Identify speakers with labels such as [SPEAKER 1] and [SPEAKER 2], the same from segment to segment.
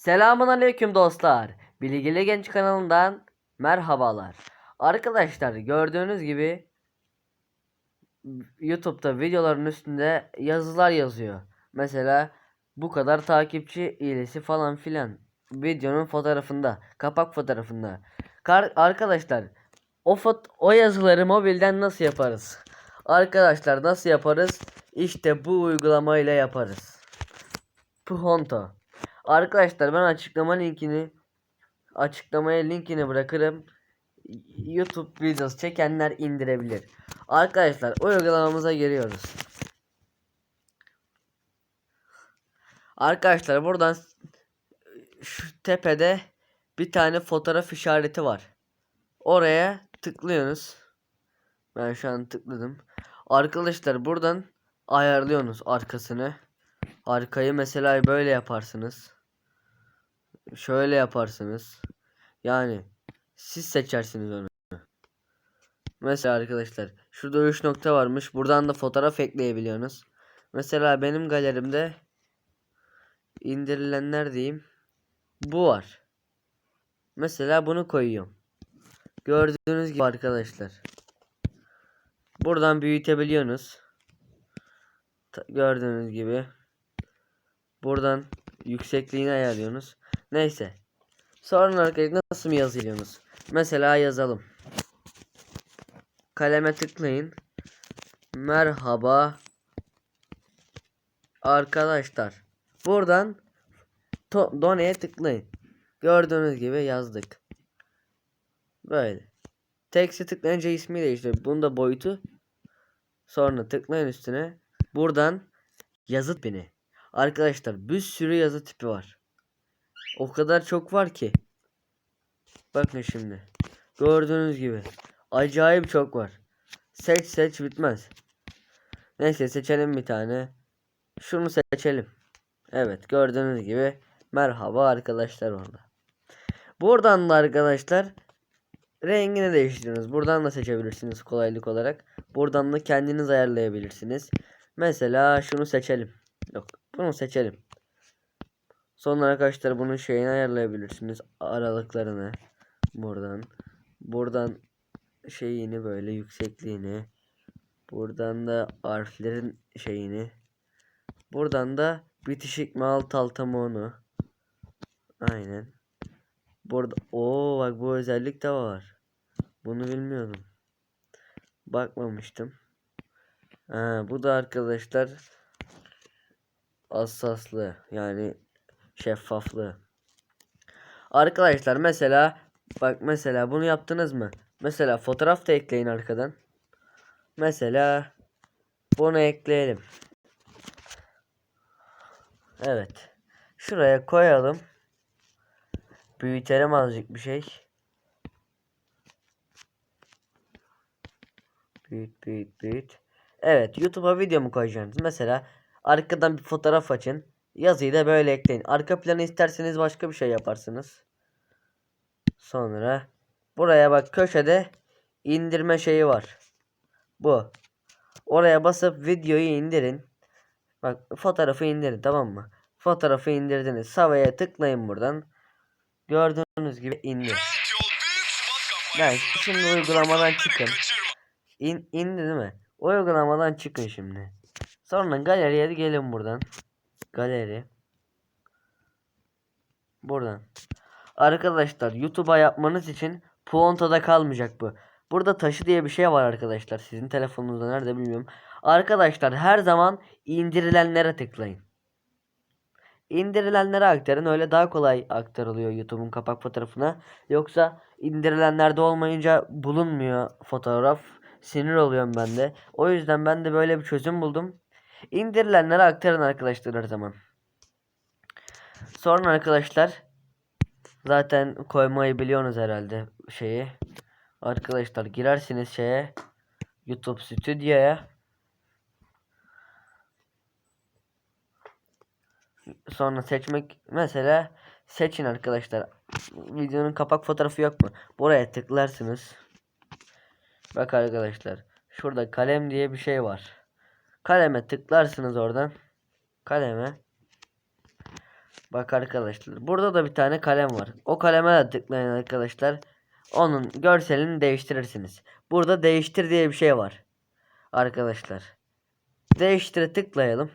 [SPEAKER 1] Selamun aleyküm dostlar. Bilgili Genç kanalından merhabalar. Arkadaşlar gördüğünüz gibi YouTube'da videoların üstünde yazılar yazıyor. Mesela bu kadar takipçi iyilesi falan filan. Videonun fotoğrafında, kapak fotoğrafında. Kar arkadaşlar o fot o yazıları mobilden nasıl yaparız? Arkadaşlar nasıl yaparız? İşte bu uygulamayla yaparız. Puhonto. Arkadaşlar ben açıklama linkini açıklamaya linkini bırakırım. YouTube videosu çekenler indirebilir. Arkadaşlar uygulamamıza giriyoruz. Arkadaşlar buradan şu tepede bir tane fotoğraf işareti var. Oraya tıklıyorsunuz. Ben şu an tıkladım. Arkadaşlar buradan ayarlıyorsunuz arkasını. Arkayı mesela böyle yaparsınız. Şöyle yaparsınız. Yani siz seçersiniz onu. Mesela arkadaşlar şurada 3 nokta varmış. Buradan da fotoğraf ekleyebiliyorsunuz. Mesela benim galerimde indirilenler diyeyim. Bu var. Mesela bunu koyuyorum. Gördüğünüz gibi arkadaşlar. Buradan büyütebiliyorsunuz. Gördüğünüz gibi. Buradan yüksekliğini ayarlıyorsunuz. Neyse. Sonra arkadaşlar nasıl mı yazıyorsunuz? Mesela yazalım. Kaleme tıklayın. Merhaba arkadaşlar. Buradan done'ye tıklayın. Gördüğünüz gibi yazdık. Böyle. Text'e tıklayınca ismi değiştiriyor. Bunun da boyutu. Sonra tıklayın üstüne. Buradan yazı tipini. Arkadaşlar bir sürü yazı tipi var. O kadar çok var ki. Bakın şimdi. Gördüğünüz gibi. Acayip çok var. Seç seç bitmez. Neyse seçelim bir tane. Şunu seçelim. Evet gördüğünüz gibi. Merhaba arkadaşlar orada. Buradan da arkadaşlar rengini değiştiriyorsunuz. Buradan da seçebilirsiniz kolaylık olarak. Buradan da kendiniz ayarlayabilirsiniz. Mesela şunu seçelim. Yok bunu seçelim. Sonra arkadaşlar bunun şeyini ayarlayabilirsiniz. Aralıklarını. Buradan. Buradan şeyini böyle yüksekliğini. Buradan da harflerin şeyini. Buradan da bitişik mi alt alta mı onu. Aynen. Burada o bak bu özellik de var. Bunu bilmiyordum. Bakmamıştım. Ha, bu da arkadaşlar hassaslığı yani şeffaflığı. Arkadaşlar mesela bak mesela bunu yaptınız mı? Mesela fotoğraf da ekleyin arkadan. Mesela bunu ekleyelim. Evet. Şuraya koyalım. Büyütelim azıcık bir şey. Büyüt büyüt büyüt. Evet YouTube'a video mu koyacaksınız? Mesela arkadan bir fotoğraf açın. Yazıyı da böyle ekleyin. Arka planı isterseniz başka bir şey yaparsınız. Sonra buraya bak köşede indirme şeyi var. Bu. Oraya basıp videoyu indirin. Bak fotoğrafı indirin tamam mı? Fotoğrafı indirdiniz. Savaya tıklayın buradan. Gördüğünüz gibi indir. Yani şimdi uygulamadan çıkın. İn, indi değil mi? Uygulamadan çıkın şimdi. Sonra galeriye gelin buradan. Galeri. Buradan. Arkadaşlar YouTube'a yapmanız için Puonto'da kalmayacak bu. Burada taşı diye bir şey var arkadaşlar. Sizin telefonunuzda nerede bilmiyorum. Arkadaşlar her zaman indirilenlere tıklayın. İndirilenlere aktarın. Öyle daha kolay aktarılıyor YouTube'un kapak fotoğrafına. Yoksa indirilenlerde olmayınca bulunmuyor fotoğraf. Sinir oluyorum ben de. O yüzden ben de böyle bir çözüm buldum. İndirilenlere aktarın arkadaşlar her zaman. Sonra arkadaşlar zaten koymayı biliyorsunuz herhalde şeyi. Arkadaşlar girersiniz şeye YouTube Studio'ya. Sonra seçmek mesela seçin arkadaşlar. Videonun kapak fotoğrafı yok mu? Buraya tıklarsınız. Bak arkadaşlar. Şurada kalem diye bir şey var. Kaleme tıklarsınız oradan. Kaleme. Bak arkadaşlar. Burada da bir tane kalem var. O kaleme de tıklayın arkadaşlar. Onun görselini değiştirirsiniz. Burada değiştir diye bir şey var. Arkadaşlar. Değiştire tıklayalım.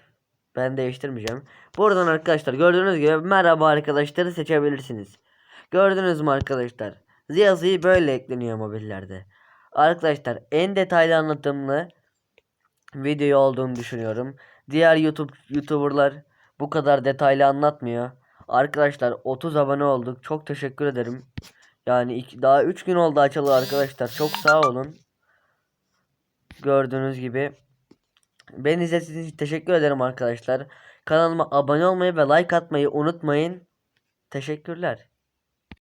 [SPEAKER 1] Ben değiştirmeyeceğim. Buradan arkadaşlar gördüğünüz gibi merhaba arkadaşları seçebilirsiniz. Gördünüz mü arkadaşlar? Yazıyı böyle ekleniyor mobillerde. Arkadaşlar en detaylı anlatımlı video olduğunu düşünüyorum. Diğer YouTube YouTuber'lar bu kadar detaylı anlatmıyor. Arkadaşlar 30 abone olduk. Çok teşekkür ederim. Yani iki, daha 3 gün oldu açılı arkadaşlar. Çok sağ olun. Gördüğünüz gibi. Beni izlediğiniz için teşekkür ederim arkadaşlar. Kanalıma abone olmayı ve like atmayı unutmayın. Teşekkürler.